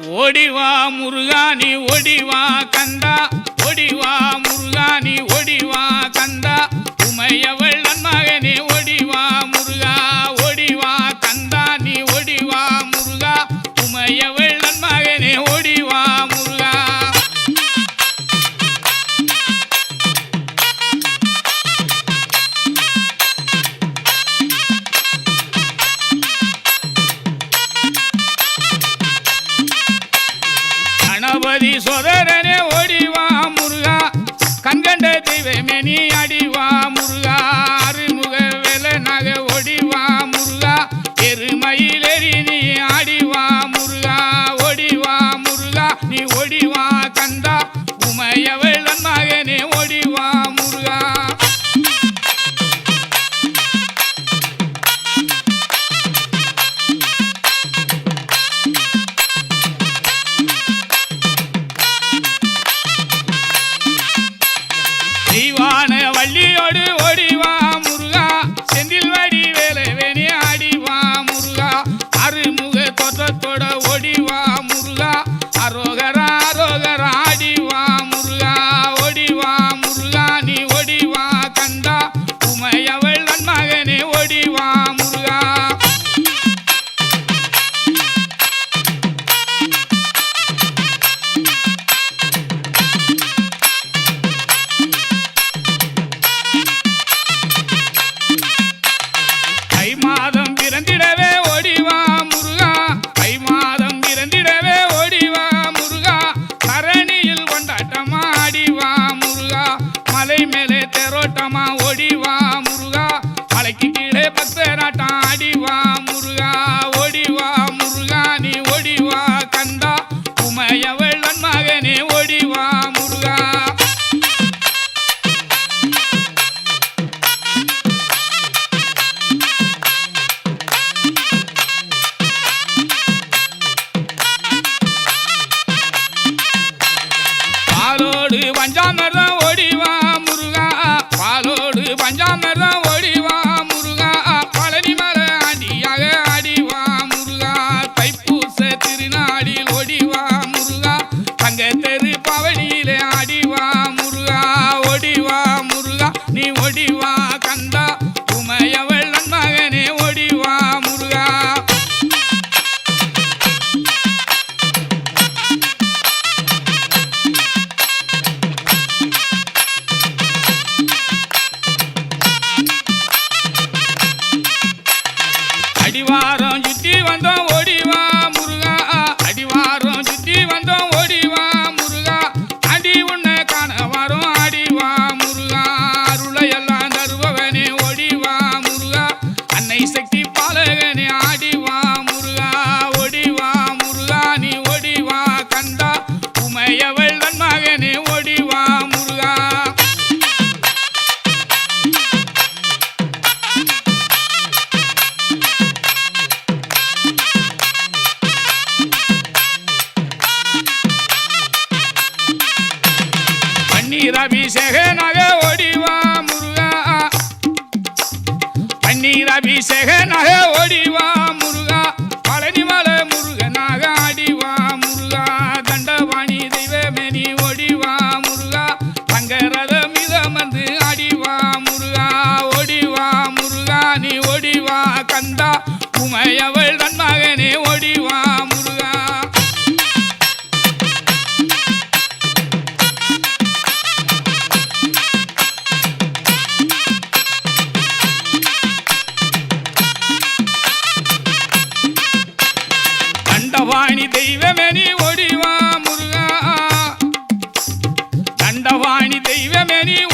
ஓடிவா முருகானி ஓடிவா கந்தா. ஓடிவா முருகானி ஓடிவா கந்தா. உமையவ கணபதி சொதரனே ஓடிவா முருகா. கண்கண்ட தெய்வமேனி அடி ஓடிவா முருகா. மலை மேலே தெரோட்டமா ஓடிவா முருகா. மலைக்கு கீழே பக்தராட்டம் ஆடிவா முருகா. ஓடிவா முருகா நீ ஓடிவா கந்தா. உமையவள் மகனே ஓடிவா முருகா. பாலோடு வஞ்சாம பன்னீர் அபிஷேக நகை ஒடிவா முருகா. பன்னீர் அபிஷேக நகை ஒடிவா முருகா. பழனி மலை முருகனாக அடிவா முருகா. தண்டவாணி தெய்வமெனி ஒடிவா முருகா. தங்கரத மிதமந்து அடிவா முருகா. ஒடிவா முருகா நீ உமையவள் many